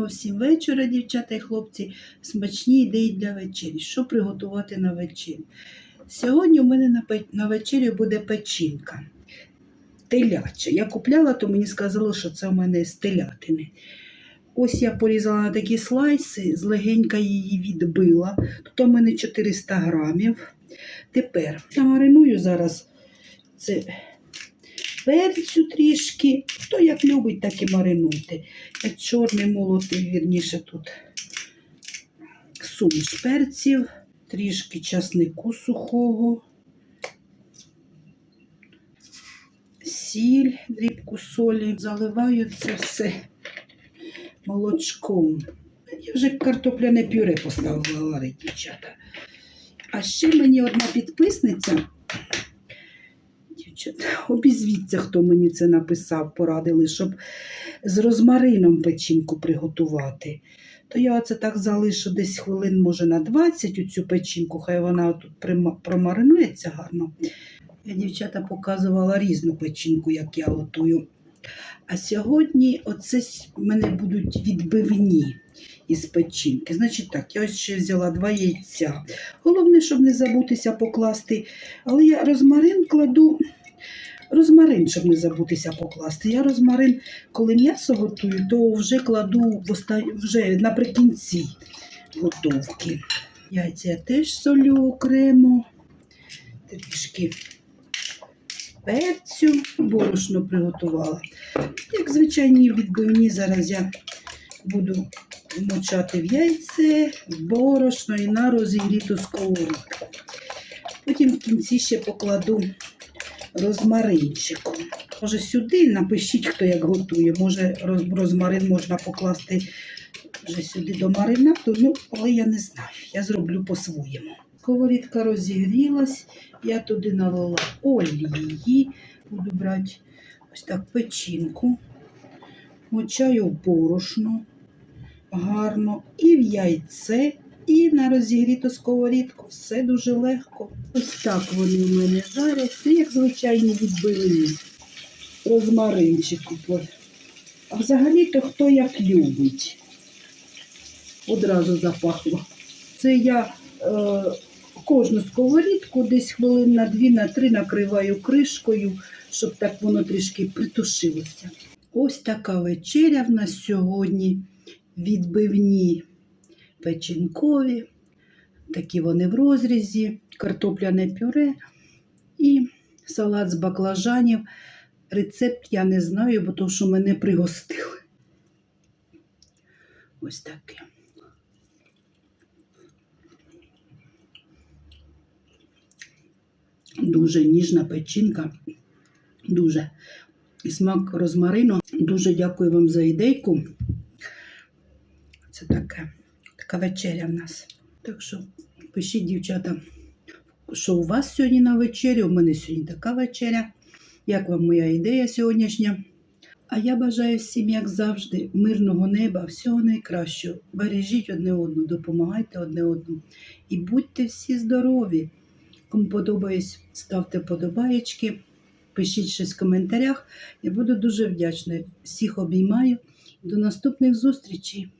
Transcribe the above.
гарного всім вечора, дівчата і хлопці. Смачні ідеї для вечері. Що приготувати на вечерю? Сьогодні у мене на, вечерю буде печінка. Теляча. Я купляла, то мені сказали, що це у мене з телятини. Ось я порізала на такі слайси, злегенька її відбила. Тут у мене 400 грамів. Тепер я мариную зараз це перцю трішки. Хто як любить, так і маринуйте. Я чорний молотий, вірніше тут суміш перців, трішки часнику сухого, сіль, дрібку солі. Заливаю це все молочком. Я вже картопляне пюре поставила дівчата. А ще мені одна підписниця. Обізвіться, хто мені це написав, порадили, щоб з розмарином печінку приготувати. То я оце так залишу десь хвилин, може, на 20 у цю печінку, хай вона тут промаринується гарно. Я дівчата показувала різну печінку, як я готую. А сьогодні оце в мене будуть відбивні із печінки. Значить так, я ось ще взяла два яйця. Головне, щоб не забутися покласти. Але я розмарин кладу. Розмарин, щоб не забутися покласти. Я розмарин, коли м'ясо готую, то вже кладу в оста... вже наприкінці готовки. Яйця я теж солю окремо. Трішки перцю, борошно приготувала. Як звичайні відбивні, зараз я буду мочати в яйце, в борошно і на розігріту сковорідку. Потім в кінці ще покладу розмаринчиком. Може сюди напишіть, хто як готує. Може розмарин можна покласти вже сюди до маринату, ну, але я не знаю. Я зроблю по-своєму. Сковорідка розігрілась, я туди налила олії, буду брати ось так печінку, мочаю в борошно гарно і в яйце, і на розігріту сковорідку. Все дуже легко. Ось так вони в мене жаряться, як звичайні відбивні. Розмаринчику. А взагалі-то хто як любить. Одразу запахло. Це я е, кожну сковорідку десь хвилин на дві, на три накриваю кришкою, щоб так воно трішки притушилося. Ось така вечеря в нас сьогодні. Відбивні печінкові, такі вони в розрізі, картопляне пюре і салат з баклажанів. Рецепт я не знаю, бо то, що мене пригостили. Ось таке. Дуже ніжна печінка. Дуже. І смак розмарину. Дуже дякую вам за ідейку. Це таке, така вечеря в нас. Так що пишіть, дівчата, що у вас сьогодні на вечері. У мене сьогодні така вечеря. Як вам моя ідея сьогоднішня? А я бажаю всім, як завжди, мирного неба, всього найкращого. Бережіть одне одного, допомагайте одне одному. І будьте всі здорові. Кому подобається, ставте подобаєчки, пишіть щось в коментарях. Я буду дуже вдячна. Всіх обіймаю. До наступних зустрічей!